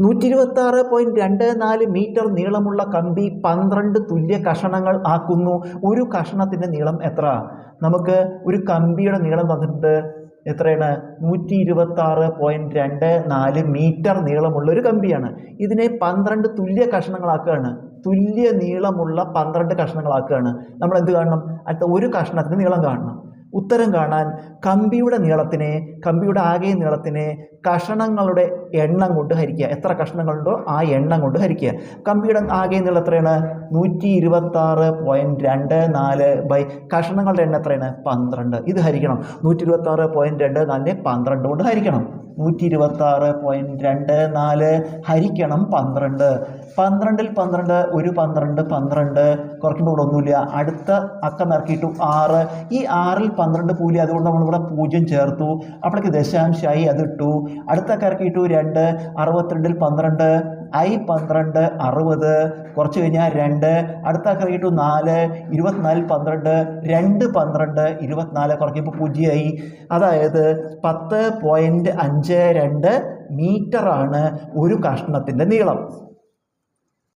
നൂറ്റി ഇരുപത്തി ആറ് പോയിന്റ് രണ്ട് നാല് മീറ്റർ നീളമുള്ള കമ്പി പന്ത്രണ്ട് തുല്യ കഷണങ്ങൾ ആക്കുന്നു. ഒരു കഷണത്തിന്റെ നീളം എത്ര? നമുക്ക് ഒരു കമ്പിയുടെ നീളം തന്നിട്ടുണ്ട്. എത്രയാണ്? നൂറ്റി ഇരുപത്തി ആറ് പോയിന്റ് രണ്ട് നാല് മീറ്റർ നീളമുള്ള ഒരു കമ്പിയാണ്. ഇതിനെ പന്ത്രണ്ട് തുല്യ കഷണങ്ങളാക്കുകയാണ്. തുല്യ നീളമുള്ള പന്ത്രണ്ട് കഷണങ്ങളാക്കുകയാണ്. നമ്മൾ എന്ത് കാണണം? അടുത്ത ഒരു കഷണത്തിന് നീളം കാണണം. ഉത്തരം കാണാൻ കമ്പിയുടെ നീളത്തിനെ കമ്പിയുടെ ആകെ നീളത്തിനെ കഷണങ്ങളുടെ എണ്ണം കൊണ്ട് ഹരിക്കുക. എത്ര കഷണങ്ങളുണ്ടോ ആ എണ്ണം കൊണ്ട് ഹരിക്കുക. കമ്പിയുടെ ആകെ നീളം എത്രയാണ്? നൂറ്റി ഇരുപത്തി ആറ് പോയിന്റ് രണ്ട് നാല് ബൈ കഷണങ്ങളുടെ എണ്ണം എത്രയാണ്? പന്ത്രണ്ട്. ഇത് ഹരിക്കണം. നൂറ്റി ഇരുപത്തി ആറ് പോയിന്റ് രണ്ട് നാലിനെ പന്ത്രണ്ട് കൊണ്ട് ഹരിക്കണം. നൂറ്റി ഇരുപത്തി ആറ് പോയിന്റ് രണ്ട് നാല് ഹരിക്കണം പന്ത്രണ്ട്. പന്ത്രണ്ടിൽ പന്ത്രണ്ട് ഒരു പന്ത്രണ്ട് പന്ത്രണ്ട്. കുറയ്ക്കുമ്പോൾ ഇവിടെ ഒന്നുമില്ല. അടുത്ത അക്കം ഇറക്കിയിട്ടു ആറ്. ഈ ആറിൽ പന്ത്രണ്ട് പൂലി അതുകൊണ്ട് നമ്മളിവിടെ പൂജ്യം ചേർത്തു. അപ്പോഴേക്ക് ദശാംശമായി അത് ഇട്ടു. അടുത്ത അക്കം ഇറക്കിയിട്ടു രണ്ട്. അറുപത്തിരണ്ടിൽ പന്ത്രണ്ട്. ഐ പന്ത്രണ്ട് അറുപത് കുറച്ച് കഴിഞ്ഞാൽ രണ്ട് അടുത്ത അക്കം കിട്ടും നാല് ഇരുപത്തിനാല് പന്ത്രണ്ട് രണ്ട് പന്ത്രണ്ട് ഇരുപത്തിനാല് കുറയ്ക്കുമ്പോൾ പൂജ്യമായി. അതായത് പത്ത് പോയിന്റ് അഞ്ച് രണ്ട് മീറ്ററാണ് ഒരു കഷ്ണത്തിന്റെ നീളം.